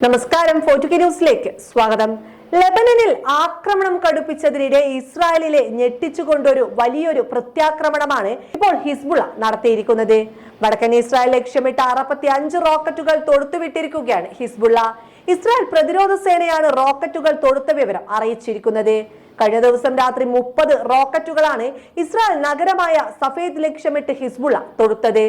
നമസ്കാരം ഫോർട്ടുക്കി ന്യൂസിലേക്ക് സ്വാഗതം. ലെബനനിൽ ആക്രമണം കടുപ്പിച്ചതിനിടെ ഇസ്രായേലിലെ ഞെട്ടിച്ചുകൊണ്ടൊരു വലിയൊരു പ്രത്യാക്രമണമാണ് ഇപ്പോൾ ഹിസ്ബുള നടത്തിയിരിക്കുന്നത്. വടക്കൻ ഇസ്രായേൽ ലക്ഷ്യമിട്ട് അറുപത്തി അഞ്ച് റോക്കറ്റുകൾ തൊടുത്തുവിട്ടിരിക്കുകയാണ് ഹിസ്ബുള്ള. ഇസ്രായേൽ പ്രതിരോധ സേനയാണ് റോക്കറ്റുകൾ തൊടുത്ത വിവരം അറിയിച്ചിരിക്കുന്നത്. കഴിഞ്ഞ ദിവസം രാത്രി മുപ്പത് റോക്കറ്റുകളാണ് ഇസ്രായേൽ നഗരമായ സഫേദ് ലക്ഷ്യമിട്ട് ഹിസ്ബുള്ള തൊടുത്തത്.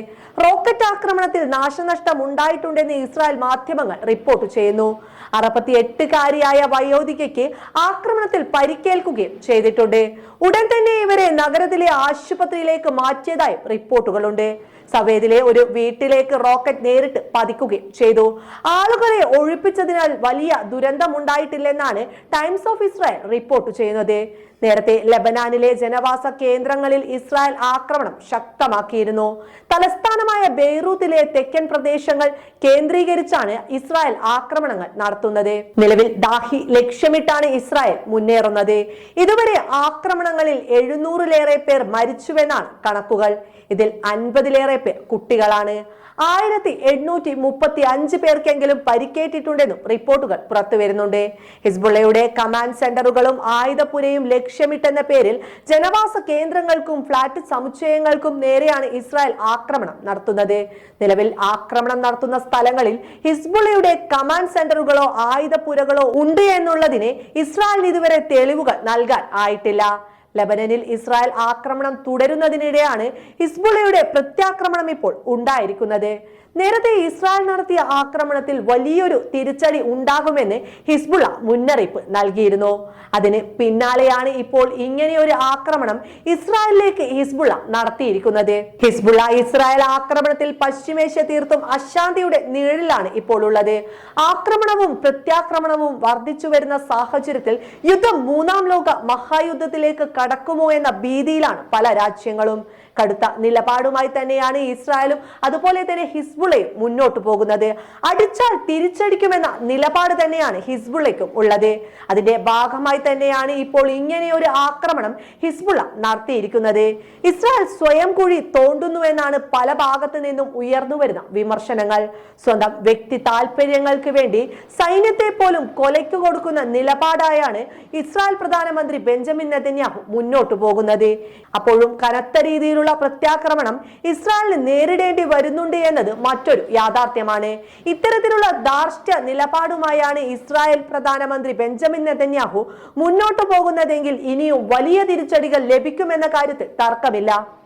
റോക്കറ്റ് ആക്രമണത്തിൽ നാശനഷ്ടം ഉണ്ടായിട്ടുണ്ടെന്ന് ഇസ്രായേൽ മാധ്യമങ്ങൾ റിപ്പോർട്ട് ചെയ്യുന്നു. അറുപത്തി എട്ടുകാരിയായ വയോധികയ്ക്ക് ആക്രമണത്തിൽ പരിക്കേൽക്കുകയും ചെയ്തിട്ടുണ്ട്. ഉടൻ തന്നെ ഇവരെ നഗരത്തിലെ ആശുപത്രിയിലേക്ക് മാറ്റിയതായും റിപ്പോർട്ടുകളുണ്ട്. സവേദിലെ ഒരു വീട്ടിലേക്ക് റോക്കറ്റ് നേരിട്ട് പതിക്കുകയും ചെയ്തു. ആളുകളെ ഒഴിപ്പിച്ചതിനാൽ വലിയ ദുരന്തമുണ്ടായിട്ടില്ലെന്നാണ് ടൈംസ് ഓഫ് ഇസ്രായേൽ റിപ്പോർട്ട് ചെയ്യുന്നത്. നേരത്തെ ലബനാനിലെ ജനവാസ കേന്ദ്രങ്ങളിൽ ഇസ്രായേൽ ആക്രമണം ശക്തമാക്കിയിരുന്നു. തലസ്ഥാനമായ ബെയ്റൂത്തിലെ തെക്കൻ പ്രദേശങ്ങൾ കേന്ദ്രീകരിച്ചാണ് ഇസ്രായേൽ ആക്രമണങ്ങൾ നടത്തുന്നത്. നിലവിൽ ദാഹി ലക്ഷ്യമിട്ടാണ് ഇസ്രായേൽ മുന്നേറുന്നത്. ഇതുവരെ ആക്രമണങ്ങളിൽ എഴുന്നൂറിലേറെ പേർ മരിച്ചുവെന്നാണ് കണക്കുകൾ. ഇതിൽ അൻപതിലേറെ പേർ കുട്ടികളാണ്. ആയിരത്തി എണ്ണൂറ്റി മുപ്പത്തി അഞ്ച് പേർക്കെങ്കിലും പരിക്കേറ്റിട്ടുണ്ടെന്നും റിപ്പോർട്ടുകൾ പുറത്തുവരുന്നുണ്ട്. ഹിസ്ബുള്ളയുടെ കമാൻഡ് സെന്ററുകളും ആയുധപ്പുരയും ലക്ഷ്യമിട്ടെന്ന പേരിൽ ജനവാസ കേന്ദ്രങ്ങൾക്കും ഫ്ളാറ്റ് സമുച്ചയങ്ങൾക്കും നേരെയാണ് ഇസ്രായേൽ ആക്രമണം നടത്തുന്നത്. നിലവിൽ ആക്രമണം നടത്തുന്ന സ്ഥലങ്ങളിൽ ഹിസ്ബുള്ളയുടെ കമാൻഡ് സെന്ററുകളോ ആയുധപ്പുരകളോ ഉണ്ട് എന്നുള്ളതിന് ഇസ്രായേലിന് ഇതുവരെ തെളിവുകൾ നൽകാൻ ആയിട്ടില്ല. ലബനനിൽ ഇസ്രായേൽ ആക്രമണം തുടരുന്നതിനിടെയാണ് ഹിസ്ബുള്ളയുടെ പ്രത്യാക്രമണം ഇപ്പോൾ ഉണ്ടായിരിക്കുന്നത്. നേരത്തെ ഇസ്രായേൽ നടത്തിയ ആക്രമണത്തിൽ വലിയൊരു തിരിച്ചടി ഉണ്ടാകുമെന്ന് ഹിസ്ബുള്ള മുന്നറിയിപ്പ് നൽകിയിരുന്നു. അതിന് പിന്നാലെയാണ് ഇപ്പോൾ ഇങ്ങനെയൊരു ആക്രമണം ഇസ്രായേലിലേക്ക് ഹിസ്ബുള്ള നടത്തിയിരിക്കുന്നത്. ഹിസ്ബുള്ള ഇസ്രായേൽ ആക്രമണത്തിൽ പശ്ചിമേഷ്യ തീർത്തും അശാന്തിയുടെ നിഴലിലാണ് ഇപ്പോൾ ഉള്ളത്. ആക്രമണവും പ്രത്യാക്രമണവും വർദ്ധിച്ചു വരുന്ന സാഹചര്യത്തിൽ യുദ്ധം മൂന്നാം ലോക മഹായുദ്ധത്തിലേക്ക് കടക്കുമോ എന്ന ഭീതിയിലാണ് പല രാജ്യങ്ങളും. കടുത്ത നിലപാടുമായി തന്നെയാണ് ഇസ്രായേലും അതുപോലെ തന്നെ ഹിസ്ബുളയും മുന്നോട്ട് പോകുന്നത്. അടിച്ചാൽ തിരിച്ചടിക്കുമെന്ന നിലപാട് തന്നെയാണ് ഹിസ്ബുളയ്ക്കും ഉള്ളത്. അതിന്റെ ഭാഗമായി തന്നെയാണ് ഇപ്പോൾ ഇങ്ങനെ ഒരു ആക്രമണം ഹിസ്ബുള നടത്തിയിരിക്കുന്നത്. ഇസ്രായേൽ സ്വയം കുഴി തോണ്ടുന്നുവെന്നാണ് പല ഭാഗത്തു നിന്നും ഉയർന്നു വരുന്ന വിമർശനങ്ങൾ. സ്വന്തം വ്യക്തി താല്പര്യങ്ങൾക്ക് വേണ്ടി സൈന്യത്തെ പോലും കൊലയ്ക്ക് കൊടുക്കുന്ന നിലപാടായാണ് ഇസ്രായേൽ പ്രധാനമന്ത്രി ബെഞ്ചമിൻ നെതന്യാഹു മുന്നോട്ട് പോകുന്നത്. അപ്പോഴും കനത്ത രീതിയിലുള്ള പ്രത്യാക്രമണം ഇസ്രായേലിന് നേരിടേണ്ടി വരുന്നുണ്ട് എന്നത് മറ്റൊരു യാഥാർത്ഥ്യമാണ്. ഇത്തരത്തിലുള്ള ധാർഷ്ട്യ നിലപാടുമായാണ് ഇസ്രായേൽ പ്രധാനമന്ത്രി ബെഞ്ചമിൻ നെതന്യാഹു മുന്നോട്ടു പോകുന്നതെങ്കിൽ ഇനിയും വലിയ തിരിച്ചടികൾ ലഭിക്കുമെന്ന കാര്യത്തിൽ തർക്കമില്ല.